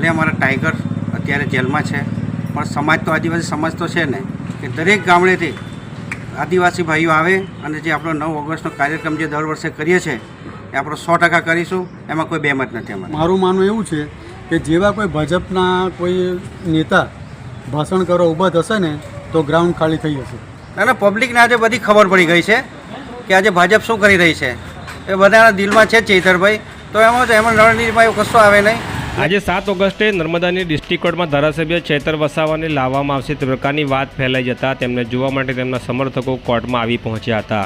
ભલે અમારા ટાઈગર અત્યારે જેલમાં છે પણ સમાજ તો આદિવાસી સમાજ તો છે ને કે દરેક ગામડેથી આદિવાસી ભાઈઓ આવે અને જે આપણો નવ ઓગસ્ટનો કાર્યક્રમ જે દર વર્ષે કરીએ છીએ એ આપણો સો ટકા કરીશું એમાં કોઈ બેમત નથી અમારે. મારું માનવું એવું છે કે જેવા કોઈ ભાજપના કોઈ નેતા ભાષણ કરવા ઊભા થશે ને તો ગ્રાઉન્ડ ખાલી થઈ જશે. ના ના પબ્લિકને આજે બધી ખબર પડી ગઈ છે કે આજે ભાજપ શું કરી રહી છે. એ બધાના દિલમાં છે ચેતરભાઈ તો એમાં તો એમાં એવું કશું આવે નહીં. આજે સાત ઓગસ્ટે નર્મદાની ડિસ્ટ્રિક્ટ કોર્ટમાં ધારાસભ્ય ચેતર વસાવાને લાવવામાં આવશે તે પ્રકારની વાત ફેલાઈ જતા તેમને જોવા માટે તેમના સમર્થકો કોર્ટમાં આવી પહોંચ્યા હતા.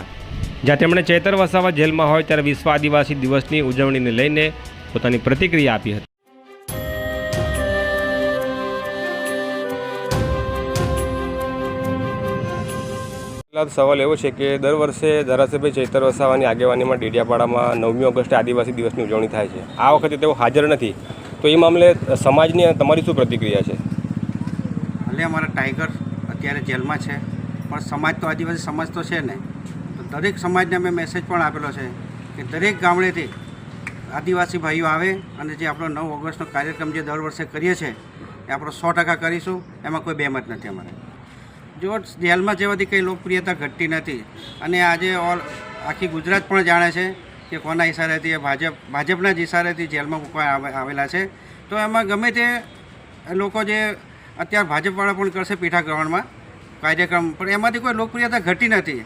જ્યાં તેમણે ચેતર વસાવા જેલમાં હોય ત્યારે વિશ્વ આદિવાસી દિવસની ઉજવણીને લઈને પોતાની પ્રતિક્રિયા આપી હતી. સવાલ એવો છે કે દર વર્ષે ધારાસભ્ય ચૈતર વસાવાની આગેવાનીમાં ડેડિયાપાડામાં નવમી ઓગસ્ટે આદિવાસી દિવસની ઉજવણી થાય છે. આ વખતે તેઓ હાજર નથી. તો એ મામલે સમાજની તમારી શું પ્રતિક્રિયા છે? ભલે અમારા ટાઈગર અત્યારે જેલમાં છે, પણ સમાજ તો આદિવાસી સમાજ તો છે ને. તો દરેક સમાજને અમે મેસેજ પણ આપેલો છે કે દરેક ગામડેથી આદિવાસી ભાઈઓ આવે અને જે આપણો નવ ઓગસ્ટનો કાર્યક્રમ જે દર વર્ષે કરીએ છીએ એ આપણો સો ટકા કરીશું, એમાં કોઈ બેમત નથી અમારે. જો જેલમાં જેવાથી કંઈ લોકપ્રિયતા ઘટતી નથી. અને આજે ઓલ આખી ગુજરાત પણ જાણે છે કે કોના ઇશારેથી ભાજપ, ભાજપના જ ઇશારેથી જેલમાં મૂકવા આવેલા છે. તો એમાં ગમે તે લોકો જે અત્યારે ભાજપવાળા પણ કરશે પીઠા ગ્રહણમાં કાર્યક્રમ, પણ એમાંથી કોઈ લોકપ્રિયતા ઘટી નથી.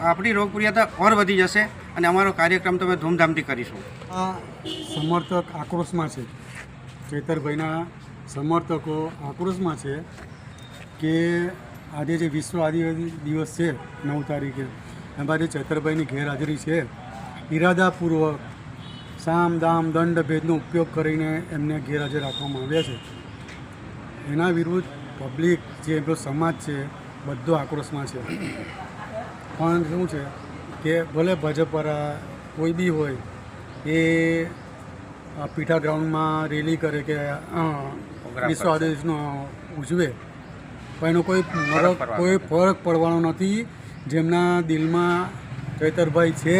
આપણી- લોકપ્રિયતા ઓર વધી જશે અને અમારો કાર્યક્રમ તો અમે ધૂમધામથી કરીશું. આ સમર્થક આક્રોશમાં છે. ચેતરભાઈના સમર્થકો આક્રોશમાં છે કે આજે જે વિશ્વ આદિવાસી દિવસ છે નવ તારીખે, એમાં જે ચેતરભાઈની ગેરહાજરી છે ઈરાદાપૂર્વક સામ દામ દંડ ભેદનો ઉપયોગ કરીને એમને ગેરહાજર રાખવામાં આવ્યા છે. એના વિરુદ્ધ પબ્લિક જે એમનો સમાજ છે બધો આક્રોશમાં છે. પણ શું છે કે ભલે ભાજપવાળા કોઈ બી હોય એ આ પીઠા ગ્રાઉન્ડમાં રેલી કરે કે વિશ્વ આદેશનો ઉજવે પણ એનો કોઈ કોઈ ફરક પડવાનો નથી. જેમના દિલમાં ચૈતરભાઈ છે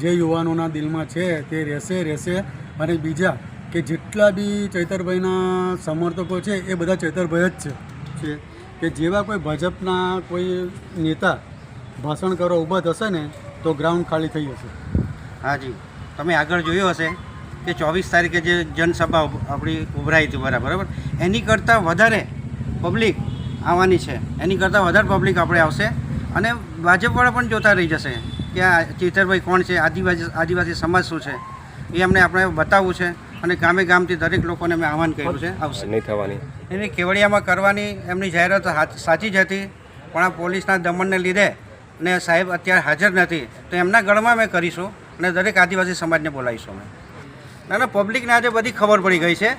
જે યુવાનોના દિલમાં છે તે રહેશે રહેશે. અને બીજા કે જેટલા બી ચૈતરભાઈના સમર્થકો છે એ બધા ચૈતરભાઈ જ છે. કે જેવા કોઈ ભાજપના કોઈ નેતા ભાષણ કરવા ઊભા થશે ને તો ગ્રાઉન્ડ ખાલી થઈ જશે. હાજી. તમે આગળ જોયું હશે કે ચોવીસ તારીખે જે જનસભા આપણી ઉભરાઈ હતી બરાબર બરાબર? એની કરતાં વધારે પબ્લિક આવવાની છે. એની કરતાં વધારે પબ્લિક આપણે આવશે. અને ભાજપવાળા પણ જોતા રહી જશે. કે આ ચેતરભાઈ કોણ છે આદિવાસી આદિવાસી સમાજ શું છે એ અમને આપણે બતાવવું છે અને ગામે ગામથી દરેક લોકોને અમે આહવાન કર્યું છે આવશે. નહીં થવાની. એની કેવડિયામાં કરવાની એમની જાહેરાત સાચી જ હતી પણ આ પોલીસના દમનને લીધે ને સાહેબ અત્યારે હાજર નથી તો એમના ગળમાં અમે કરીશું અને દરેક આદિવાસી સમાજને બોલાવીશું અમે. ના ના પબ્લિકને આજે બધી ખબર પડી ગઈ છે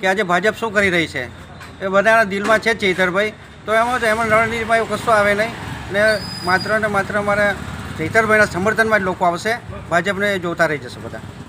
કે આજે ભાજપ શું કરી રહી છે. એ બધાના દિલમાં છે જ ચૈતરભાઈ તો એમાં તો એમાં રણનીતિમાં એવું કશું આવે નહીં. ને માત્ર ને માત્ર અમારા ચૈતરભાઈના સમર્થનમાં જ લોકો આવશે. ભાજપને જોતા રહી જશે બધા.